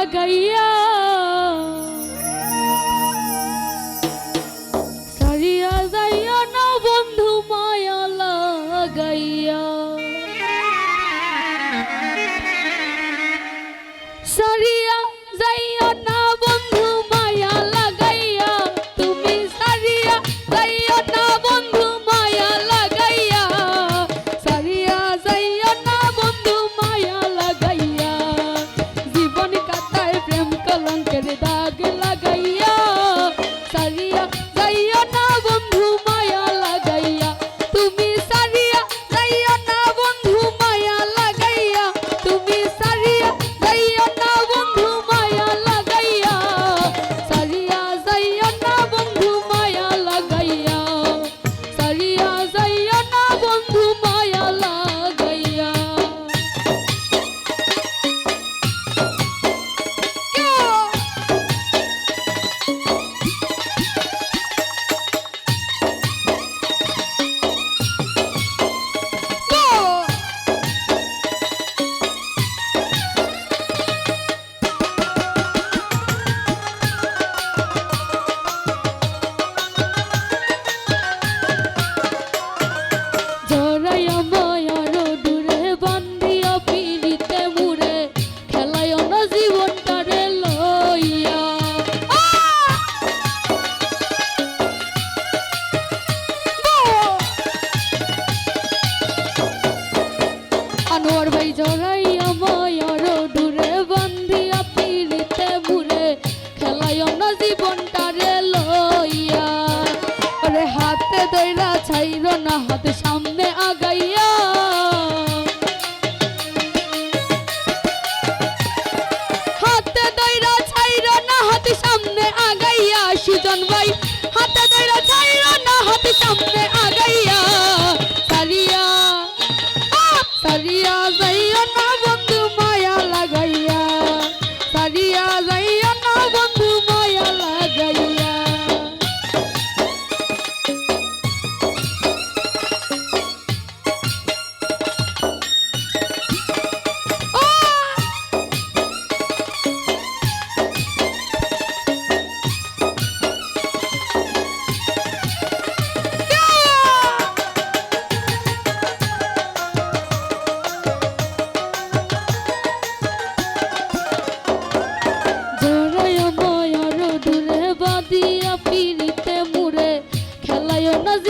লাগাইয়া সারিয়া যাইয়া না বন্ধু মায়া লাগাইয়া সারিয়া যাইয়া না হাতে সামনে আগা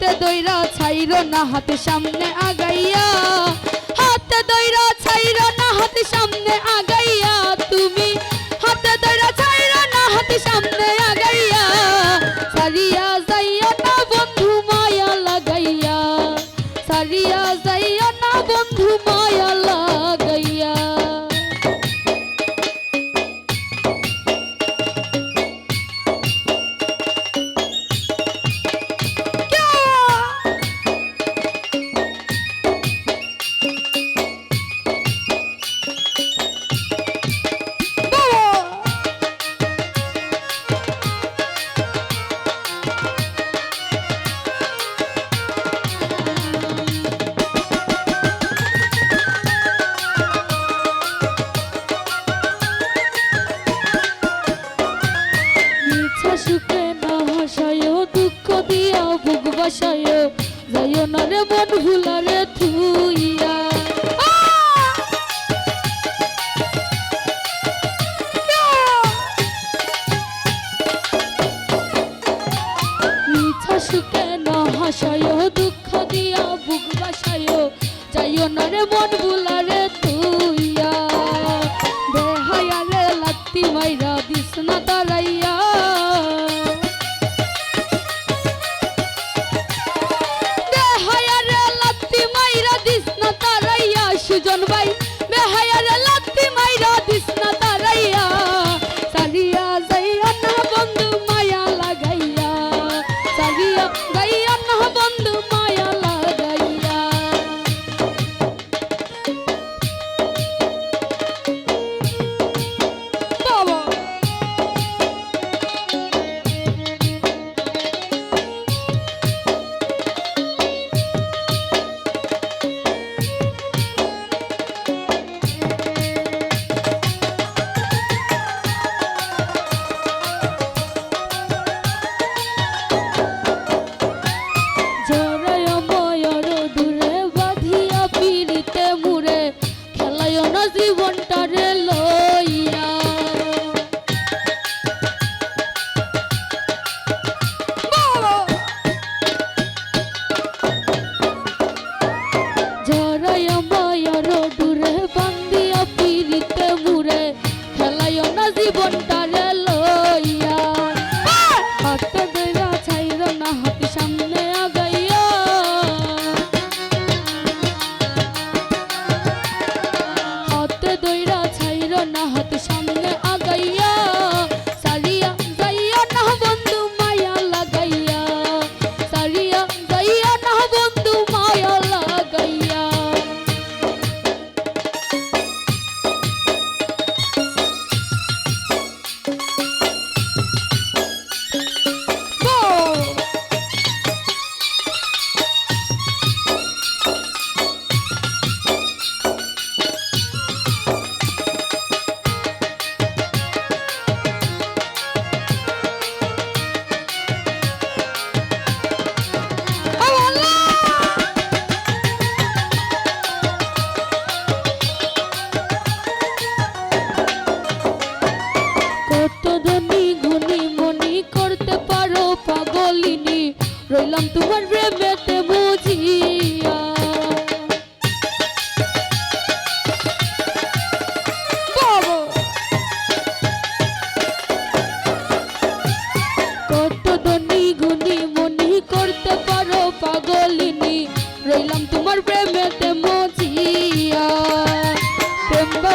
হাতে দইরা ছাইর না হাতে সামনে আগাইয়া। হাতে দইরা ছাইর না হাতে সামনে আগা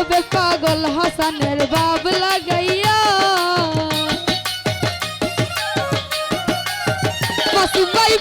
ভাবে পাগল হাসানের বাব লাগাইয়া। মাসুম ভাই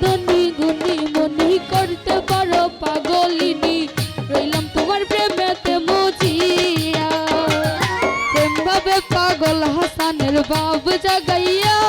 ধনী গুণী মনি করতে পারো পাগলিনী। রইলাম তোমার প্রেমেতে মজিয়া। প্রেম ভাবে পাগল হাসানের বাব জাগাইয়া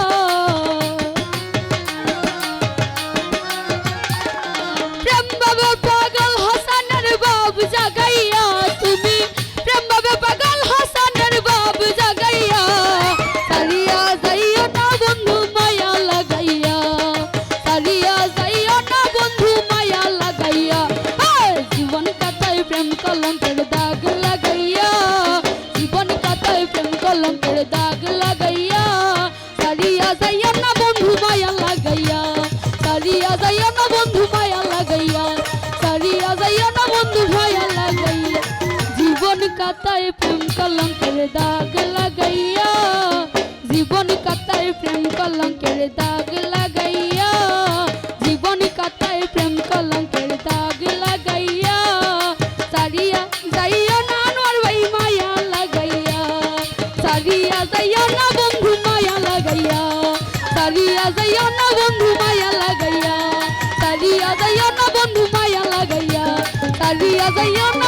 কলঙ্কের দাগ লাগাইয়া জীবন কাতায় প্রেম কলঙ্কের দাগ লাগাইয়া জীবন কাতায় প্রেম কলঙ্কের দাগ লাগাইয়া সারিয়া যাইয়া না নর ভাই মায়া লাগাইয়া সারিয়া যাইয়া না বন্ধু মায়া লাগাইয়া সারিয়া যাইয়া না বন্ধু মায়া লাগাইয়া সারিয়া যাইয়া না বন্ধু মায়া লাগাইয়া সারিয়া যাইয়া